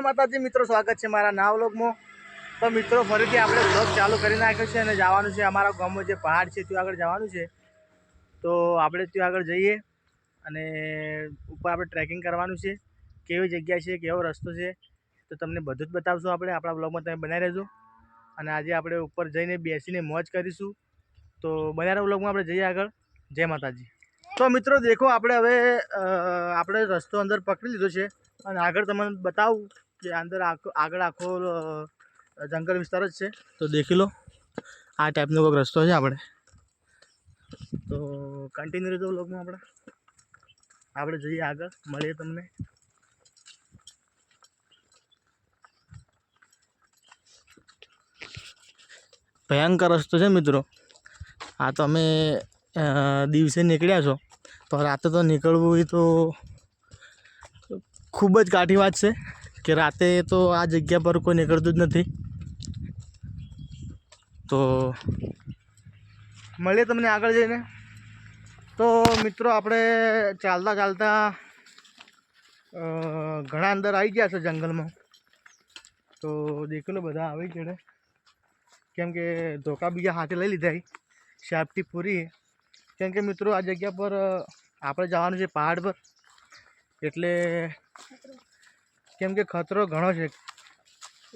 માતાજી, મિત્રો, સ્વાગત છે મારા ના વ્લોગમાં. તો મિત્રો, ફરીથી આપણે વ્લોગ ચાલુ કરી નાખ્યો છે અને જવાનું છે અમારા ગામમાં જે પહાડ છે, ત્યાં આગળ જવાનું છે. તો આપણે ત્યાં આગળ જઈએ અને ઉપર આપણે ટ્રેકિંગ કરવાનું છે. કેવી જગ્યા છે, કેવો રસ્તો છે, તો તમને બધું જ બતાવશું આપણે. આપણા વ્લોગમાં તમે બનાવી રહેજો. અને આજે આપણે ઉપર જઈને બેસીને મોજ કરીશું. તો બનાવ્યા વ્લોગમાં આપણે જઈએ આગળ. જય માતાજી. તો મિત્રો, દેખો, આપણે હવે આપણે રસ્તો અંદર પકડી લીધો છે. અને આગળ તમને બતાવું કે અંદર આગળ આખો જંગલ વિસ્તાર જ છે. તો દેખી લો. આ ટાઈપનો કોઈક રસ્તો છે આપણે. તો કન્ટિન્યુ રહેતો બ્લોગમાં આપણે. આપણે જઈએ આગળ, મળીએ તમને. ભયંકર રસ્તો છે મિત્રો. આ તો અમે દિવસે નીકળ્યા છો. તો રાતે તો નીકળવું એ તો ખૂબ જ કાઠી વાત છે. કે રાતે તો આ જગ્યા પર કોઈ નીકળતું જ નથી. તો મળીએ તમને આગળ જઈને. તો મિત્રો, આપણે ચાલતા ચાલતા ઘણા અંદર આવી ગયા છે જંગલમાં. તો દેખેલો બધા આવી ચડે કેમ કે ધોકા બીજા હાથે લઈ લીધા સેફટી પૂરી કેમ કે મિત્રો, આ જગ્યા પર આપણે જવાનું છે પહાડ પર. એટલે કેમ કે ખતરો ઘણો છે.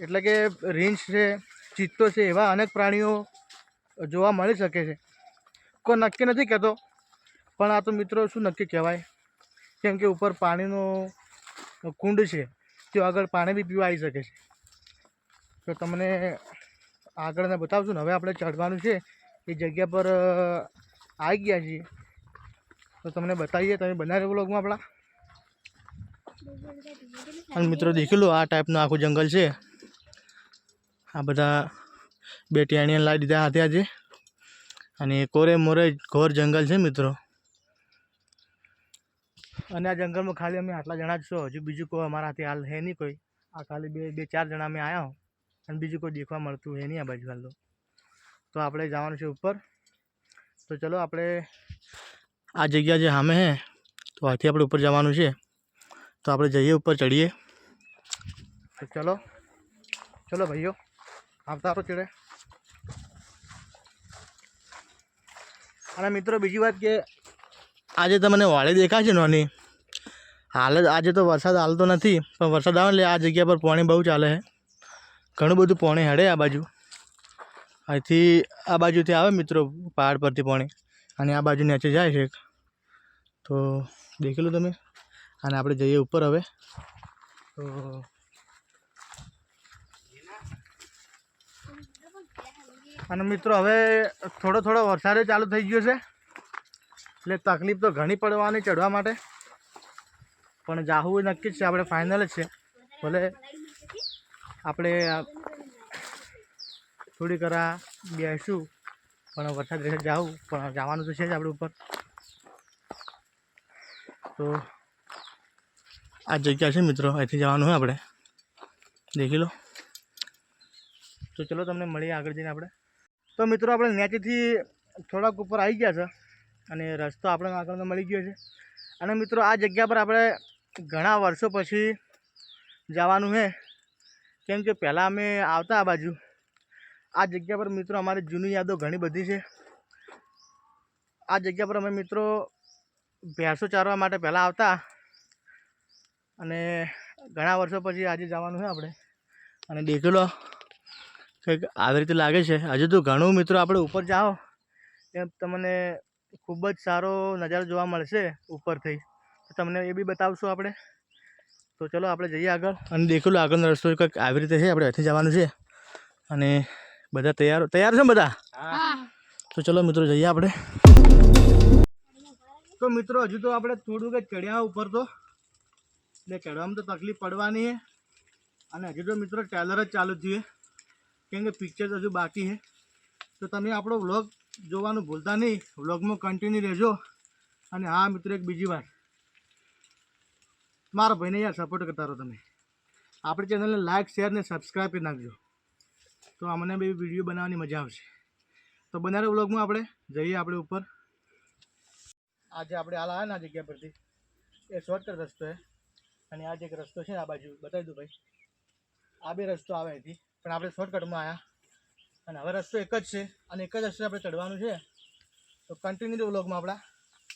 એટલે કે રીંછ છે, ચિત્તો છે, એવા અનેક પ્રાણીઓ જોવા મળી શકે છે. કોઈ નક્કી નથી કહેતો, પણ આ તો મિત્રો શું નક્કી કહેવાય? કેમ કે ઉપર પાણીનો કુંડ છે, ત્યાં આગળ પાણી બી પીવા આવી શકે છે. તો તમને આગળ ને બતાવશું ને, હવે આપણે ચડવાનું છે. એ જગ્યા પર આવી ગયા છીએ. તો તમને બતાવીએ, તમે બનાવ્યો બ્લોગમાં આપણા? અને મિત્રો દેખી લો આ ટાઈપનું આખું જંગલ છે. આ બધા બે ટેણીયા લાવી દીધા હાથે આજે. અને કોરે મોરે ઘોર જંગલ છે મિત્રો. અને આ જંગલમાં ખાલી અમે આટલા જણા જ છો. હજુ બીજું કોઈ અમારા હાથે હાલ હે નહીં કોઈ. આ ખાલી બે બે, ચાર જણા અમે આવ્યા અને બીજું કોઈ દેખવા મળતું હે નહીં આ બાજુ હાલ તો. આપણે જવાનું છે ઉપર. તો ચલો આપણે આ જગ્યા જે સામે હે, તો આથી આપણે ઉપર જવાનું છે. તો આપણે જઈએ ઉપર ચડીએ. ચલો. ચલો ભાઈઓ આવતા રહો ચડે. અને મિત્રો બીજી વાત કે આજે તમને વાળી દેખાય છે નાની. હાલ જ આજે તો વરસાદ હાલતો નથી પણ વરસાદ આવે એટલે આ જગ્યા પર પાણી બહુ ચાલે છે. ઘણું બધું પાણી હડે આ બાજુ. અહીંથી આ બાજુથી આવે મિત્રો પહાડ પરથી પાણી અને આ બાજુ નીચે જાય છે તો દેખી લો તમે. અને આપણે જઈએ ઉપર હવે. તો અને મિત્રો, હવે થોડો થોડો વરસાદ ચાલુ થઈ ગયો છે. એટલે તકલીફ તો ઘણી પડવાની ચડવા માટે. પણ જાહું નક્કી જ છે, આપણે ફાઇનલ જ છે. ભલે આપણે થોડી કરા બેસું પણ વરસાદ રહેશે જાવું પણ જવાનું તો છે જ આપણે ઉપર. તો આ જગ્યા છે મિત્રો, અહીંથી જવાનું હોય આપણે. દેખી લો. તો ચલો તમને મળીએ આગળ જઈને આપણે. તો મિત્રો, આપણે નેચેથી થોડાક ઉપર આવી ગયા છે અને રસ્તો આપણને આગળનો મળી ગયો છે. અને મિત્રો, આ જગ્યા પર આપણે ઘણા વર્ષો પછી જવાનું છે કેમ કે પહેલાં અમે આવતા આ બાજુ. આ જગ્યા પર મિત્રો, અમારી જૂની યાદો ઘણી બધી છે. આ જગ્યા પર અમે મિત્રો, ભેંસો ચારવા માટે પહેલાં આવતા. અને ઘણા વર્ષો પછી આજે જવાનું છે આપણે. અને દેખેલો કંઈક આવી રીતે લાગે છે. હજુ તો ઘણું મિત્રો આપણે ઉપર જાઓ એમ તમને ખૂબ જ સારો નજારો જોવા મળશે ઉપરથી. તો તમને એ બી બતાવશું આપણે. તો ચલો આપણે જઈએ આગળ. અને દેખેલો આગળનો રસ્તો કંઈક આવી રીતે છે આપણે અહીંથી જવાનું છે. અને બધા તૈયાર તૈયાર છે બધા? તો ચલો મિત્રો જઈએ આપણે. તો મિત્રો હજુ તો આપણે થોડુંક ચડ્યા ઉપર તો. એટલે ચડવામાં તો તકલીફ પડવાની છે. અને હજુ તો મિત્રો ટ્રેલર જ ચાલુ થયું કેમ કે પિક્ચર હજુ બાકી છે. તો તમે આપણો વ્લોગ જોવાનું ભૂલતા નહીં. વ્લોગમાં કન્ટિન્યુ રહેજો. અને હા, મિત્રો, એક બીજી વાત. મારા ભાઈને યાર સપોર્ટ કરતા રહો તમે. આપણી ચેનલને લાઇક શેર ને સબસ્ક્રાઈબ કરી નાખજો. તો અમને બી વીડિયો બનાવવાની મજા આવશે. તો બનારે વ્લોગમાં આપણે જઈએ આપણે ઉપર. આજે આપણે હાલ આવ્યા ને આ જગ્યા પરથી. એ શોર્ટકટ રસ્તો છે અને આ જે એક રસ્તો છે ને આ બાજુ, બતાવી દઉં ભાઈ. આ બે રસ્તો આવે અહીંથી, પણ આપણે શોર્ટકટમાં આવ્યા અને હવે રસ્તો એક જ છે, અને એક જ રસ્તે આપણે ચડવાનું છે. તો કન્ટિન્યુ વ્લોગમાં આપણા.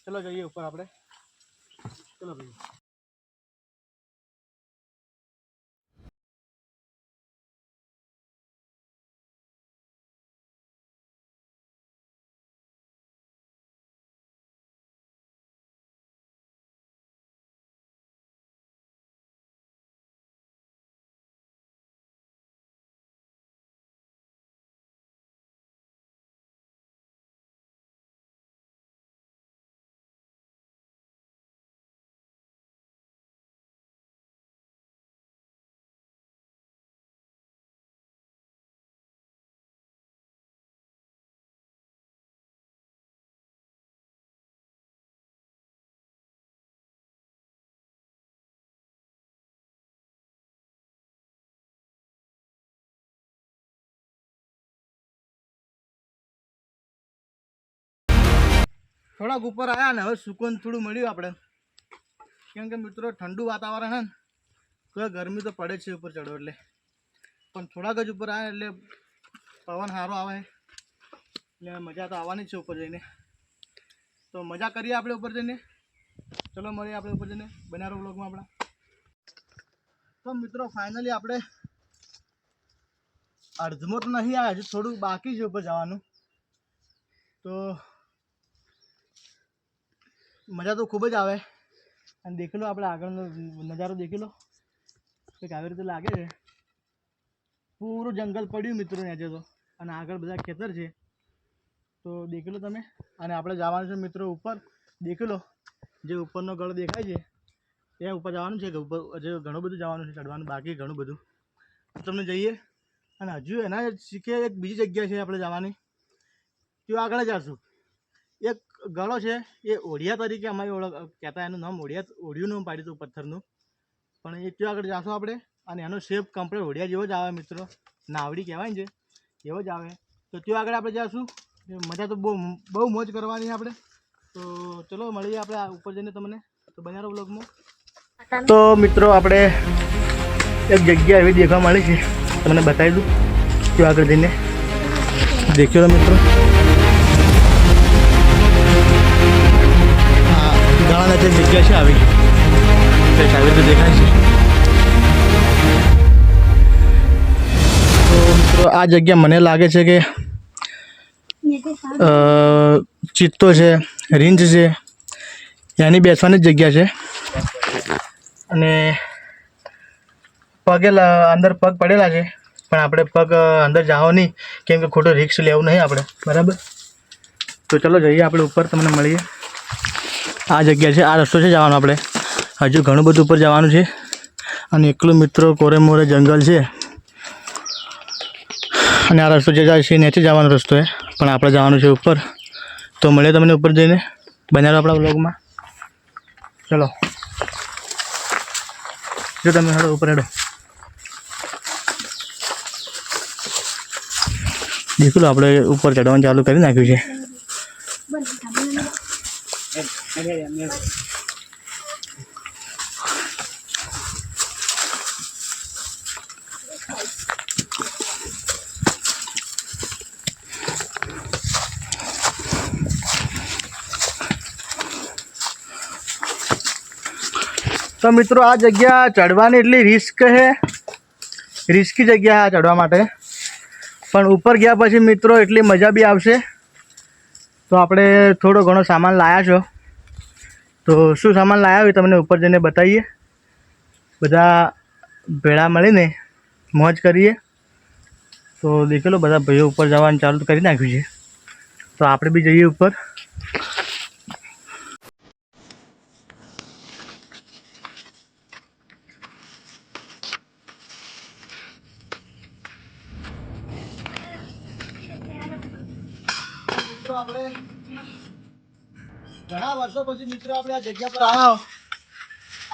ચલો જઈએ ઉપર આપણે. ચલો ભાઈ. થોડાક ઉપર આવ્યા ને હવે સુકન થોડું મળ્યું આપણે. કેમ કે મિત્રો ઠંડુ વાતાવરણ હે ને, તો ગરમી તો પડે છે ઉપર ચડો એટલે. પણ થોડાક જ ઉપર આવ્યા એટલે પવન સારો આવે. એટલે મજા તો આવવાની છે ઉપર જઈને. તો મજા કરીએ આપણે ઉપર જઈને. ચલો મળીએ આપણે ઉપર જઈને બનારો બ્લોગમાં આપણા. તો મિત્રો ફાઇનલી આપણે અડધમો તો નહીં આવ્યા હજુ, થોડું બાકી છે ઉપર જવાનું. તો મજા તો ખૂબ જ આવે. અને દેખી લો આપણે આગળનો નજારો, દેખી લો. કંઈક આવી રીતે લાગે છે. પૂરું જંગલ પડ્યું મિત્રો નીચે તો. અને આગળ બધા ખેતર છે. તો દેખી લો તમે. અને આપણે જવાનું છે મિત્રો ઉપર. દેખી લો. જે ઉપરનો ગળ દેખાય છે. ત્યાં ઉપર જવાનું છે હજુ ઘણું બધું જવાનું છે ચડવાનું બાકી ઘણું બધું. તમને જઈએ. અને હજુ એના શીખે એક બીજી જગ્યા છે આપણે જવાની. ત્યાં આગળ જશું એક ગળો છે, એ ઓઢિયા તરીકે અમારી ઓળખ, કહેતા એનું નામ ઓઢિયા, ઓઢિયું નામ પાડ્યું હતું પથ્થરનું. પણ એ ત્યાં આગળ જાશું આપણે? અને એનો શેપ કમ્પ્લીટ ઓઢિયા જેવો જ આવે મિત્રો. નાવડી કહેવાય ને છે એવો જ આવે. તો ત્યાં આગળ આપણે જઈશું મજા તો બહુ બહુ મોજ કરવાની આપણે. તો ચલો મળીએ આપણે ઉપર જઈને તમને. તો બનારો બ્લોગમાં તો મિત્રો આપણે એક જગ્યા એવી દેખવા મળી છે. તમને બતાવી દઉં. ત્યાં આગળ જઈને. દેખ્યો મિત્રો? જે જગ્યા છે આવી. કંઈક આવી દેખાય છે. તો મિત્રો, આ જગ્યા મને લાગે છે કે ચિત્તો છે રીંછ છે એની બેસવાની જગ્યા છે. અને પગે અંદર પગ પડેલા છે, પણ આપણે પગ અંદર જાઓ નહીં, કેમ કે ખોટો રિક્સ લેવું નહીં આપણે. બરાબર? તો ચલો જઈએ, આપણે ઉપર તમને મળીએ. આ જગ્યા છે, આ રસ્તો છે જવાનો આપણે. હજુ ઘણું બધું ઉપર જવાનું છે. અને એકલું મિત્રો કોરે મોરે જંગલ છે. અને આ રસ્તો જે જાય છે નીચે જવાનો રસ્તો છે. પણ આપણે જવાનું છે ઉપર. તો મળે તમને ઉપર જઈને બનાવો આપણા બ્લોગમાં ચલો. જો તમે હેડો, ઉપર હેડો. દેખું આપણે ઉપર ચડવાનું ચાલુ કરી નાખ્યું છે. તો મિત્રો આ જગ્યા ચડવાની એટલી રિસ્ક છે રિસ્કી જગ્યા આ ચડવા માટે. પણ ઉપર ગયા પછી મિત્રો એટલી મજા બી આવશે. તો આપણે થોડો ઘણો સામાન લાવ્યા છો. તો શું સામાન લાવ્યા હોય તમને ઉપર જઈને બતાવીએ. બધા ભેળા મળીને મોજ કરીએ. તો દેખેલો બધા ભાઈઓ ઉપર જવાનું ચાલુ કરી નાખ્યું છે. તો આપણે બી જઈએ ઉપર. વર્ષો પછી મિત્રો આપણે આ જગ્યા પર આવ્યા.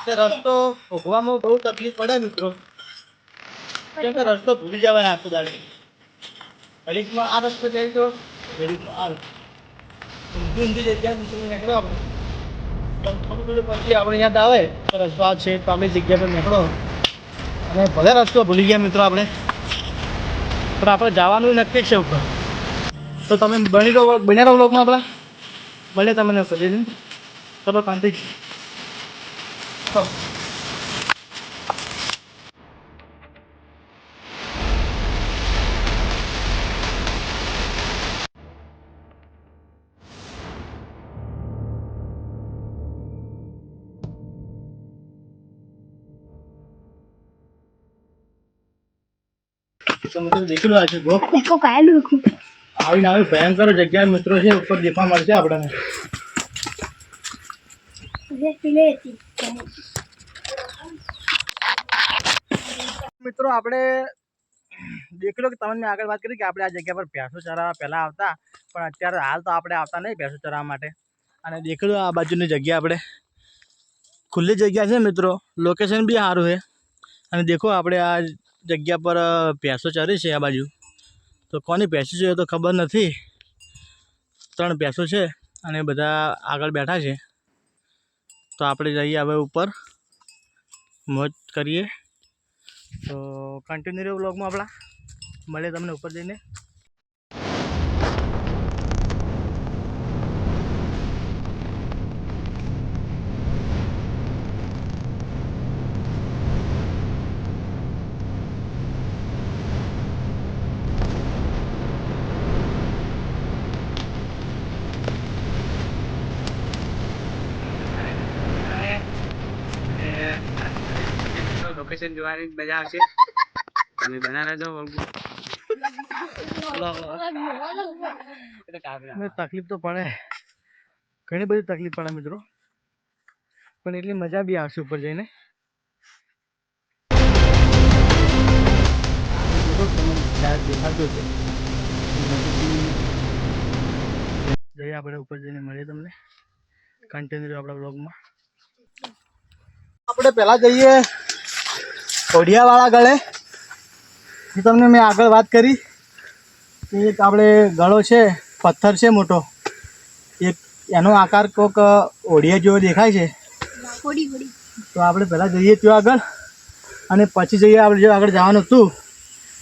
તે રસ્તો ભોગવામાં બહુ તકલીફ પડે મિત્રો. કેમ કે રસ્તો ભૂલી જવાય આખું દાડે. ઘડીકમાં આ રસ્તો જાય તો ઘડીકમાં આ ઊંધી ઊંધી જગ્યા મિત્રો નીકળો આપણે. થોડું થોડું પછી આપણે યાદ આવે તો રસ્તો આ છે તો આપણી જગ્યા પર નીકળો. અને ભલે રસ્તો ભૂલી ગયા મિત્રો આપણે. પણ આપણે જવાનું નક્કી છે ઉપર. તો તમે બની રહો બન્યા રહો બ્લોગમાં આપણા? Balik naman ng salin. Taba pantig. Oh. Xong rồi, để cái loài cho bố. Để có cái luôn. આવીને આવી, ભયંકર જગ્યા મિત્રો છે, ઉપર દેખવા મળશે આપણને. મિત્રો, આપણે દેખી લો કે તમને મેં આગળ વાત કરી કે આપણે આ જગ્યા પર ભેંસો ચરાવવા પહેલાં આવતા, પણ અત્યારે હાલ તો આપણે આવતા નહીં ભેંસો ચરાવવા માટે. અને દેખી લો આ બાજુની જગ્યા આપણે. ખુલ્લી જગ્યા છે મિત્રો લોકેશન બી સારું છે. અને દેખો આપણે આ જગ્યા પર ભેંસો ચરી છે આ બાજુ. તો કોની ભેંસો છે તો ખબર નથી. ત્રણ ભેંસો છે અને બધા આગળ બેઠા છે. તો આપણે જઈએ હવે ઉપર. મોજ કરીએ. તો કન્ટિન્યુ રહ્યો બ્લોગમાં આપણા. મળે તમને ઉપર જઈને. લોકેશન જોવાની મજા આવશે. તમે બના રહેજો ને તકલીફ તો પડે. ઘણી બધી તકલીફ પડે મિત્રો. પણ એટલી મજા બી આવશે ઉપર જઈને. દેખાતું છે. જઈએ આપણે ઉપર જઈને મળીએ તમને. કન્ટિન્યુ આપણા બ્લોગમાં આપણે પહેલાં જઈએ. કોડિયાવાળા ગળે. જે તમને મેં આગળ વાત કરી. એક આપણે ગળો છે પથ્થર છે મોટો. એક એનો આકાર કોક ઓઢિયા જેવો દેખાય છે. તો આપણે પહેલાં જઈએ ત્યાં આગળ. અને પછી જઈએ આપણે જે આગળ જવાનું હતું.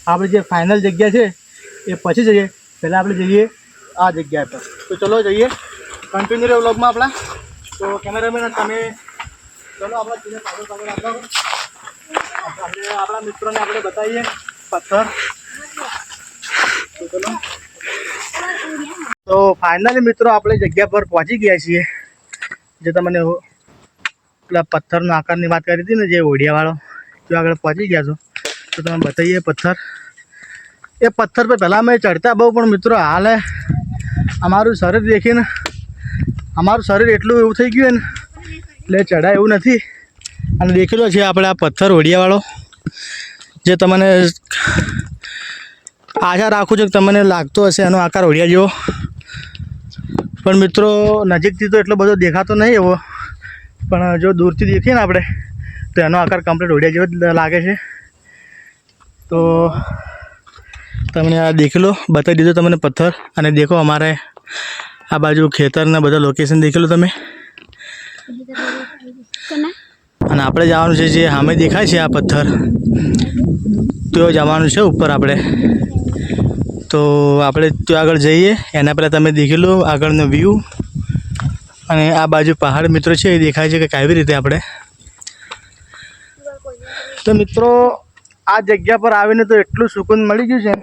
આપણે જે ફાઇનલ જગ્યા છે એ પછી જઈએ. પહેલાં આપણે જઈએ આ જગ્યા પર. તો ચલો જઈએ. કન્ટિન્યુ વ્લોગમાં આપણા. તો કેમેરામેન તમે ચલો આપણા પાછળ પાછળ આપણા આપણે આપણા મિત્રોને આપણે બતાવીએ. પથ્થર. તો ફાઇનલી મિત્રો આપણે જગ્યા પર પહોંચી ગયા છીએ. જે તમને પેલા પથ્થરનો આકારની વાત કરી હતી ને, જે ઓઢિયાવાળો, ત્યાં આગળ પહોંચી ગયા છો. તો તમે બતાવીએ પથ્થર. એ પથ્થર પર પહેલાં અમે ચડતા બહુ, પણ મિત્રો હાલે. અમારું શરીર દેખીને અમારું શરીર એટલું એવું થઈ ગયું ને, એટલે ચડાય એવું નથી. અને દેખેલો છે આપણે આ પથ્થર હોડિયાવાળો. જે તમને આશા રાખું છું કે તમને લાગતો હશે એનો આકાર હોડિયા જેવો. પણ મિત્રો, નજીકથી તો એટલો બધો દેખાતો નહીં એવો. પણ જો દૂરથી દેખીએ ને આપણે, તો એનો આકાર કમ્પ્લીટ હોડિયા જેવો જ લાગે છે. તો તમને આ દેખી લો બતાવી દીધો તમને પથ્થર. અને દેખો અમારે આ બાજુ ખેતરના બધા લોકેશન દેખેલું તમે. આપણે જવાનું છે જે સામે દેખાય છે આ પથ્થર, તો જવાનું છે ઉપર આપણે. તો આપણે ત્યાં આગળ જઈએ, એના પહેલાં તમે દેખી લો આગળનો વ્યૂ અને આ બાજુ પહાડ મિત્રો છે, એ દેખાય છે કે કેવી રીતે આપણે. તો મિત્રો, આ જગ્યા પર આવીને તો એટલું સુકૂન મળી ગયું છે.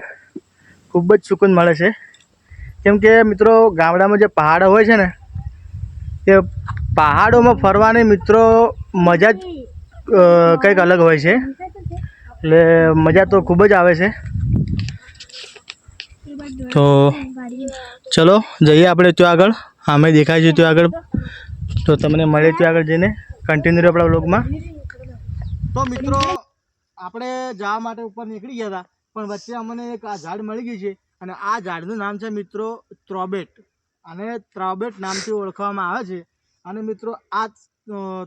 ખૂબ જ સુકૂન મળે છે. કેમ કે મિત્રો, ગામડામાં જે પહાડો હોય છે ને, એ પહાડોમાં ફરવાની મિત્રો મજા જ કંઈક અલગ હોય છે. એટલે મજા તો ખૂબ જ આવે છે. તો ચલો, જઈએ આપણે ત્યાં આગળ. અમે દેખાય છે ત્યાં આગળ. તો તમને મળે ત્યાં આગળ જઈને. કન્ટિન્યુ આપણા બ્લોગમાં તો મિત્રો, આપણે જવા માટે ઉપર નીકળી ગયા હતા, પણ વચ્ચે અમને એક આ ઝાડ મળી ગયું છે અને આ ઝાડનું નામ છે મિત્રો ત્રોબેટ. અને ત્રોબેટ નામથી ઓળખવામાં આવે છે. અને મિત્રો આ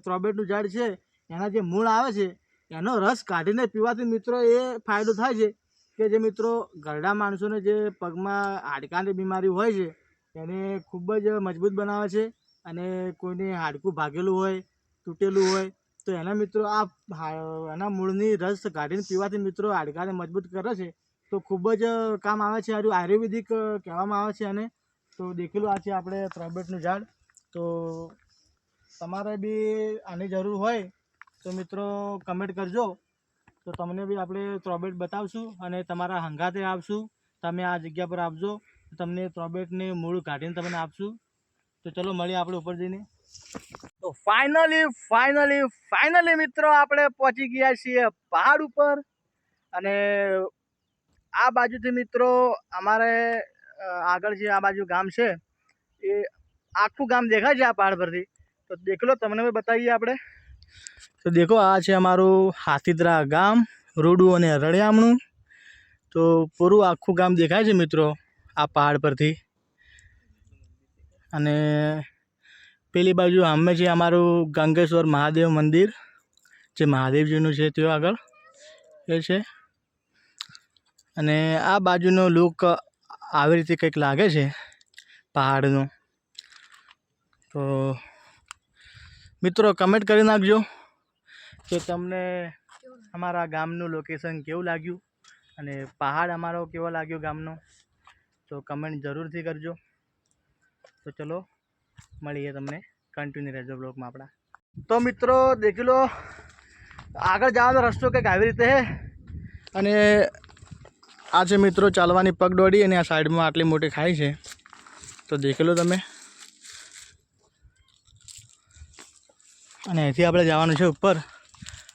ત્રોબેટનું ઝાડ છે, એના જે મૂળ આવે છે, એનો રસ કાઢીને પીવાથી મિત્રો એ ફાયદો થાય છે કે જે મિત્રો ઘરડા માણસોને જે પગમાં હાડકાની બીમારી હોય છે, એને ખૂબ જ મજબૂત બનાવે છે અને કોઈને હાડકું ભાગેલું હોય, તૂટેલું હોય, તો એના મિત્રો આ એના મૂળની રસ કાઢીને પીવાથી મિત્રો હાડકાને મજબૂત કરે છે, તો ખૂબ જ કામ આવે છે આર્યુ આયુર્વેદિક કહેવામાં આવે છે અને તો દેખેલું આ છે આપણે ત્રોબેટનું ઝાડ, તો તમારે બી આની જરૂર હોય તો મિત્રો કમેન્ટ કરજો. તો તમને બી આપણે ત્રોબેટ બતાવશું અને તમારા હંગાતે આપશું. તમે આ જગ્યા પર આપજો. તમને ત્રોબેટને મૂળ કાઢીને તમને આપશું. તો ચલો મળીએ આપણે ઉપર જઈને. તો ફાઇનલી ફાઇનલી ફાઇનલી મિત્રો આપણે પહોંચી ગયા છીએ પહાડ ઉપર. અને આ બાજુથી મિત્રો અમારે આગળ જે આ બાજુ ગામ છે, એ આખું ગામ દેખાય છે આ પહાડ પરથી. તો દેખલો, તમને બતાવીએ આપણે. તો દેખો, આ છે અમારું હાથીદરા ગામ, રૂડું અને રળિયામણું. તો પૂરું આખું ગામ દેખાય છે મિત્રો, આ પહાડ પરથી. અને પેલી બાજુ અમે છે અમારું ગંગેશ્વર મહાદેવ મંદિર, જે મહાદેવજીનું છે ત્યાં આગળ, એ છે. અને આ બાજુનો લુક આવી રીતે કંઈક લાગે છે, પહાડનો. તો મિત્રો કમેન્ટ કરી નાખજો કે તમને અમારા ગામનું લોકેશન કેવું લાગ્યું અને પહાડ અમારો કેવો લાગ્યો ગામનો? તો કમેન્ટ જરૂરથી કરજો. તો ચલો, મળીએ તમને કન્ટિન્યુ રહેજો બ્લોગમાં આપણા. તો મિત્રો, દેખી લો, આગળ જવાનો રસ્તો કંઈક આવી રીતે છે અને આ છે મિત્રો, ચાલવાની પગડોડી અને આ સાઈડમાં આટલી મોટી ખાઈ છે. તો દેખી લો તમે. અને અહીંથી આપણે જવાનું છે ઉપર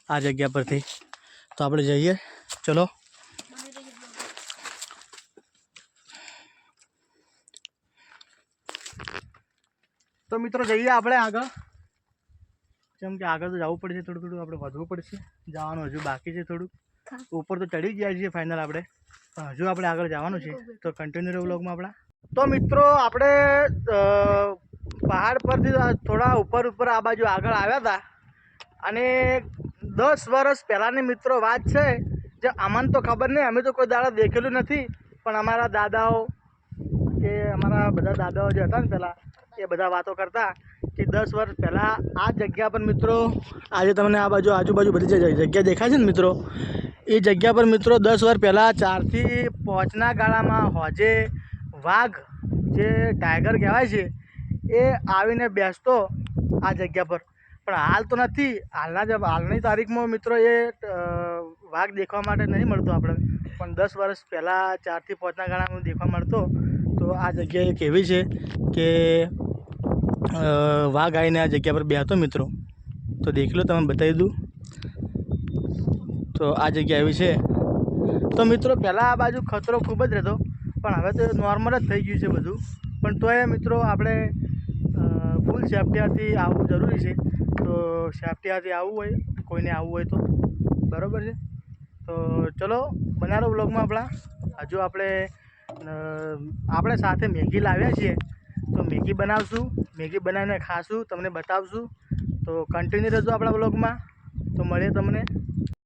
આ જગ્યા પરથી. તો આપણે જઈએ. ચલો. તો મિત્રો જઈએ આપણે આગળ. કેમ કે આગળ તો જવું પડશે થોડું થોડું આપણે વધવું પડશે. જવાનું હજુ બાકી છે થોડુંક ઉપર તો ચડી ગયા છીએ ફાઇનલ આપણે. હજુ આપણે આગળ જવાનું છે. તો કન્ટિન્યુ રહ્યું બ્લોગમાં આપણા. તો મિત્રો આપણે પહાડ પરથી થોડા ઉપર ઉપર આ બાજુ આગળ આવ્યા હતા અને દસ વર્ષ પહેલાંની મિત્રો વાત છે, જે અમને તો ખબર નહીં, અમે તો કોઈ દાડા દેખેલું નથી, પણ અમારા દાદાઓ કે અમારા બધા દાદાઓ જે હતા ને પહેલાં એ બધા વાતો કરતા કે દસ વર્ષ પહેલાં આ જગ્યા પર મિત્રો, આજે તમને આ બાજુ આજુબાજુ બધી જગ્યા દેખાય છે ને મિત્રો? એ જગ્યા પર મિત્રો દસ વર્ષ પહેલાં ચારથી પાંચના ગાળામાં હોજે વાઘ, જે ટાઈગર કહેવાય છે એ આવીને બેસતો આ જગ્યા પર. પણ હાલ તો નથી. હાલના જ હાલની તારીખમાં મિત્રો એ વાઘ દેખવા માટે નહીં મળતો આપણે. પણ દસ વર્ષ પહેલાં ચારથી પાંચના ગાળામાં દેખવા મળતો, તો આ જગ્યા એક એવી છે કે વાઘ આવીને આ જગ્યા પર બેહતો મિત્રો. તો દેખી લો તમે બતાવી દઉં. તો આ જગ્યા એવી છે. તો મિત્રો પહેલાં આ બાજુ ખતરો ખૂબ જ રહેતો. પણ હવે તો નોર્મલ જ થઈ ગયું છે બધું. પણ તોય મિત્રો આપણે ફૂલ સેફ્ટીથી આવવું જરૂરી છે. તો સેફ્ટીથી આવવું હોય, કોઈને આવવું હોય તો. બરાબર છે? તો ચલો, બનારો બ્લોગમાં આપણા. હજુ આપણે આપણે સાથે મેગી લાવ્યા છીએ. તો મેગી બનાવશું. મેગી બનાવીને ખાશું, તમને બતાવશું. તો કન્ટિન્યુ રહેજો આપણા બ્લોગમાં તો મળીએ તમને.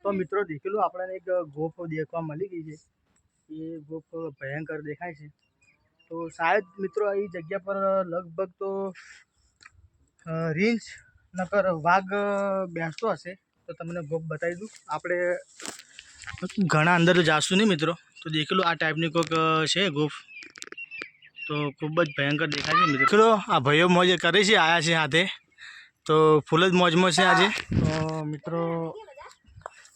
તો મિત્રો દેખેલું આપણને એક ગોફ દેખવા મળી ગઈ છે. એ ગોફ ભયંકર દેખાય છે. તો શાયદ મિત્રો, એ જગ્યા પર લગભગ તો રીંછ નકર વાઘ બેસતો હશે. તો તમને કોક બતાવી દઉં. આપણે ઘણા અંદર તો જાશું નહીં મિત્રો. તો દેખેલું આ ટાઈપની કોઈક છે ગોફ. તો ખૂબ જ ભયંકર દેખાય છે મિત્રો. આ ભાઈઓ મોજ કરે છે આયા છે હાથે. તો ફૂલ જ મોજમાં છે આજે. તો મિત્રો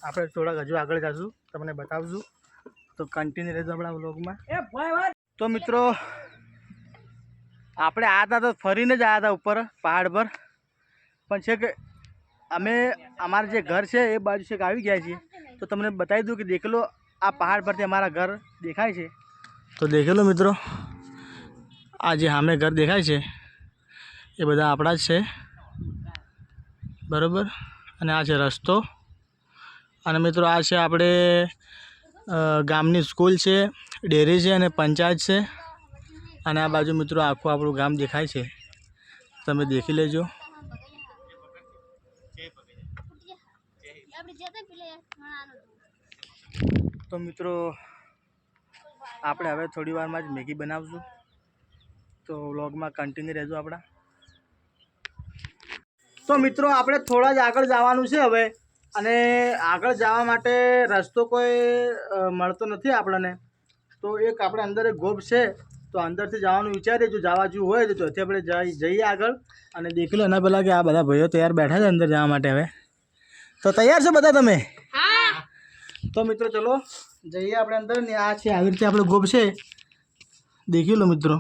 આપણે થોડાક હજુ આગળ જઈશું તમને બતાવશું. તો કન્ટિન્યુ રહેજો આપણા બ્લોગમાં તો મિત્રો આપણે આ હતા તો ફરીને જ આવ્યા હતા ઉપર, પહાડ પર. પણ છે કે અમે, અમારું જે ઘર છે એ બાજુ છે કે આવી ગયા છીએ. તો તમને બતાવી દઉં કે દેખેલો આ પહાડ પરથી અમારા ઘર દેખાય છે. તો દેખેલો મિત્રો, આ જે સામે ઘર દેખાય છે, એ બધા આપણા જ છે. બરાબર? અને આ છે રસ્તો. અને મિત્રો, આ છે આપણે ગામની સ્કૂલ છે, ડેરી છે અને પંચાયત છે. અને આ બાજુ મિત્રો આખું આપણું ગામ દેખાય છે. તમે દેખી લેજો. તો મિત્રો, આપણે હવે થોડી વારમાં જ મેગી બનાવશું. તો વ્લોગમાં કન્ટિન્યુ રહેજો આપણા. તો મિત્રો, આપણે થોડા જ આગળ જવાનું છે હવે. અને આગળ જવા માટે રસ્તો કોઈ મળતો નથી આપણને. તો એક આપણે અંદર એક ગોપ છે. તો અંદરથી જવાનું વિચારીએ જો જવા જેવું હોય તો ત્યાંથી આપણે જઈ જઈએ આગળ. અને દેખી લો એના પહેલાં કે આ બધા ભાઈઓ તૈયાર બેઠા છે અંદર જવા માટે હવે. તો તૈયાર છો બધા તમે? તો મિત્રો ચલો જઈએ આપણે અંદર. ને આ છે આવી રીતે આપણે ગોપ છે. દેખી લો મિત્રો.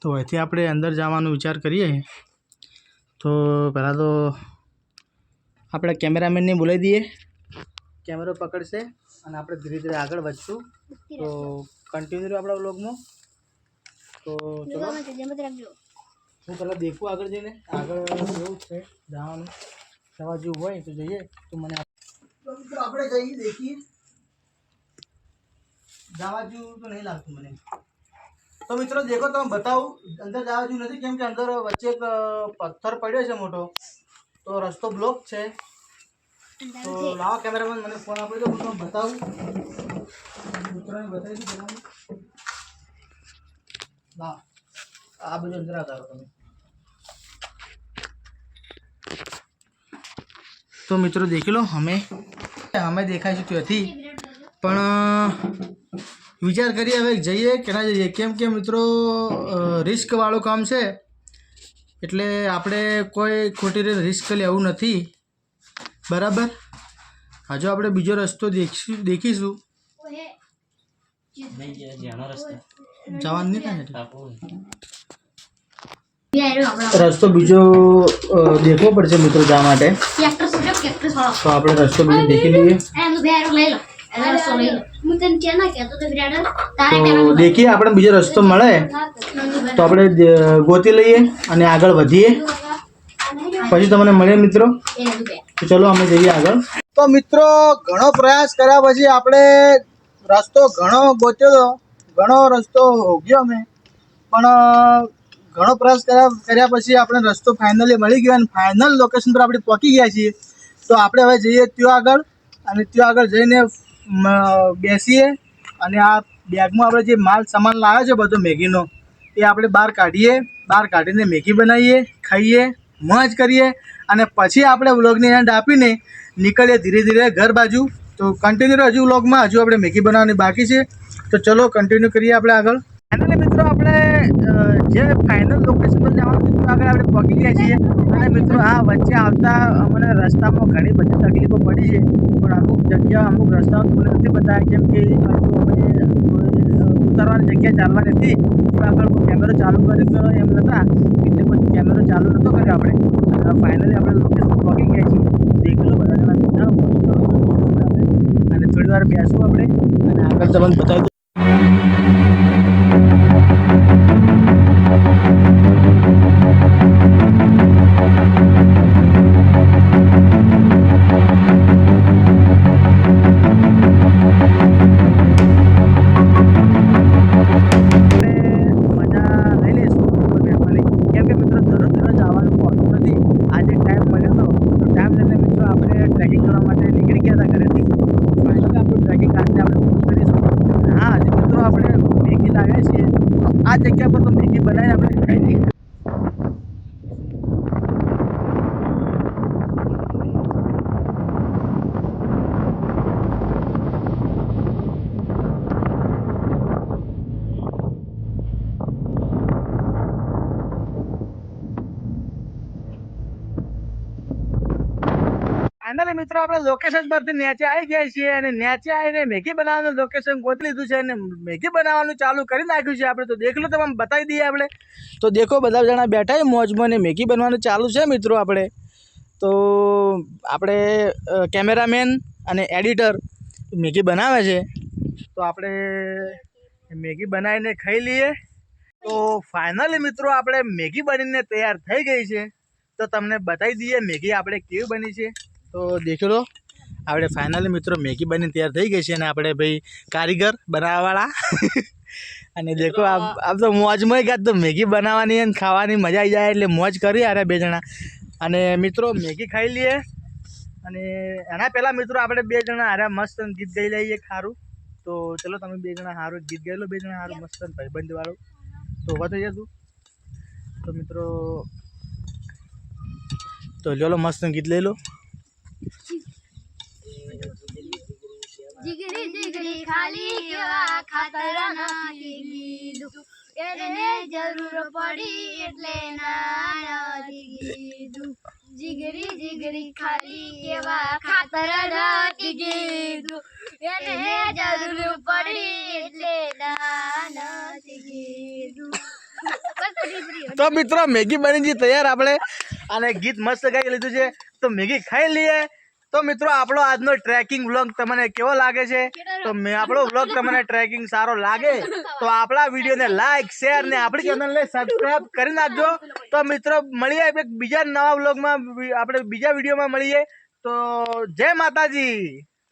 તો અહીંથી આપણે અંદર જવાનો વિચાર કરીએ. તો પહેલાં તો આપણે કેમેરામેનને બોલાવી દઈએ. કેમેરો પકડશે અને આપણે ધીરે ધીરે આગળ વધશું. તો કન્ટિન્યુ આપણા વ્લોગમાં તો ચલો. હું પહેલાં દેખું આગળ જઈને આગળ કેવું છે જવાનું. જવા જેવું હોય તો જઈએ તો મને મિત્રો આપણે જઈએ દેખીએ. જવા જેવું તો નહીં લાગતું મને. તો મિત્રો દેખો તમે બતાવું. અંદર જવા જેવું નથી કેમ કે અંદર વચ્ચે એક પથ્થર પડ્યો છે મોટો. તો રસ્તો બ્લોક છે. તો લાવો કેમેરામેન મને ફોન આપી દો હું તમને બતાવું. મિત્રોને બતાવી દઉં પહેલાં. આ બધું અંદર આવતા તમે. તો મિત્રો દેખી લો અમે અમે દેખાય છે ત્યાંથી પણ વિચાર કરીએ હવે જઈએ કે ના જઈએ. કેમ કે મિત્રો રિસ્કવાળું કામ છે. એટલે આપણે કોઈ ખોટી રીતે રિસ્ક લેવું નથી. બરાબર? હજુ આપણે બીજો રસ્તો દેખીશું. દેખીશું જવાનું નહીં થાય રસ્તો બીજો દેખવો પડશે મિત્રો જવા માટે. તો આપણે રસ્તો બીજો દેખી લઈએ. દેખીએ આપણે બીજો રસ્તો મળે. તો આપણે ગોતી લઈએ અને આગળ વધીએ. પછી તમને મળે મિત્રો. તો ચલો અમે જઈએ આગળ. તો મિત્રો ઘણો પ્રયાસ કર્યા પછી આપણે રસ્તો ઘણો ગોત્યો હતો ઘણો રસ્તો હોગ્યો અમે. પણ ઘણો પ્રયાસ કર્યા કર્યા પછી આપણે રસ્તો ફાઇનલી મળી ગયો અને ફાઇનલ લોકેશન પર આપણે પહોંચી ગયા છીએ. તો આપણે હવે જઈએ ત્યાં આગળ અને ત્યાં આગળ જઈને બેસીએ અને આ બેગમાં આપણે જે માલ સામાન લાવ્યો છે બધો મેગીનો, એ આપણે બહાર કાઢીએ. બહાર કાઢીને મેગી બનાવીએ, ખાઈએ, મોજ કરીએ અને પછી આપણે વ્લોગની એન્ડ આપીને નીકળીએ ધીરે ધીરે ઘર બાજુ. તો કન્ટિન્યુ હજુ વ્લોગમાં હજુ આપણે મેગી બનાવવાની બાકી છે. તો ચલો કન્ટિન્યુ કરીએ આપણે આગળ. ફાઇનલી મિત્રો, આપણે જે ફાઇનલ લોકેશન પર જવાનું મિત્રો આગળ આપણે પહોંચી ગયા છીએ. અને મિત્રો, આ વચ્ચે આવતા અમને રસ્તામાં ઘણી બધી તકલીફો પડી છે. પણ અમુક જગ્યા અમુક રસ્તાઓ તમને નથી બતાવ્યા કેમ કે અમે ઉતારવાની જગ્યા ચાલવાની હતી તો આગળ કોઈ કેમેરો ચાલુ કર્યો એમ નતા. એટલે પછી કેમેરો ચાલુ નતો કર્યો આપણે. ફાઇનલી આપણે લોકેશન પહોંચી ગયા છીએ. દેખી લો બધા જણા થોડી વાર બેસવું આપણે. અને આગળ તમને બતાવી મિત્રો, આપણે લોકેશન પરથી નેચે આવી ગયા છીએ અને નેચે આવીને મેગી બનાવવાનું લોકેશન ગોતી લીધું છે અને મેગી બનાવવાનું ચાલુ કરી નાખ્યું છે આપણે. તો દેખ લો તમે બતાવી દઈએ આપણે. તો દેખો, બધા જણા બેઠા છે મોજમાં ને મેગી બનવાનું ચાલુ છે મિત્રો આપણે. તો આપણે કેમેરામેન અને એડિટર મેગી બનાવે છે. તો આપણે મેગી બનાવીને ખાઈ લઈએ. તો ફાઇનલી મિત્રો, આપણે મેગી બનીને તૈયાર થઈ ગઈ છે. તો તમને બતાવી દઈએ મેગી આપણે કેવી બની છે. તો દેખી લો આપણે ફાઇનલી મિત્રો મેગી બની તૈયાર થઈ ગઈ છે અને આપણે ભાઈ કારીગર બનાવવાવાળા. અને દેખો આપ તો મોજમાં ગયા તો મેગી બનાવવાની અને ખાવાની મજા આવી જાય એટલે મોજ કરી અરે બે જણા. અને મિત્રો મેગી ખાઈ લઈએ. અને એના પહેલાં મિત્રો આપણે બે જણા હારે મસ્ત ગીત ગાઈ લઈએ સારું તો ચલો તમે બે જણા સારું ગીત ગાઈ લો બે જણા સારું મસ્ત ભાઈબંધ વાળું તો ઊભા થઈ જતું તો મિત્રો તો ચલો મસ્ત ગીત લઈ લો. જીગરી જીગરી ખાલી કેવા ખાતર નાખી દીધું એને જરૂર પડી એટલે ના દીધું જીગરી જીગરી ખાલી કેવા ખાતર નાખી દીધું એને જરૂર પડી એટલે ના દીધું તો મિત્રો મેગી બની ગઈ તૈયાર આપણે અને ગીત મસ્ત ગાઈ લીધું છે તો મેગી ખાઈ લઈએ. તો મિત્રો, આપણો આજનો ટ્રેકિંગ વ્લોગ તમને કેવો લાગે છે? તો આપણો વ્લોગ તમને ટ્રેકિંગ સારો લાગે, તો આપણા વિડીયોને લાઈક શેર ને આપણી ચેનલને સબસ્ક્રાઈબ કરી નાખજો. તો મિત્રો, મળીએ બીજા નવા વ્લોગમાં આપણે બીજા વિડીયોમાં મળીએ. તો જય માતાજી!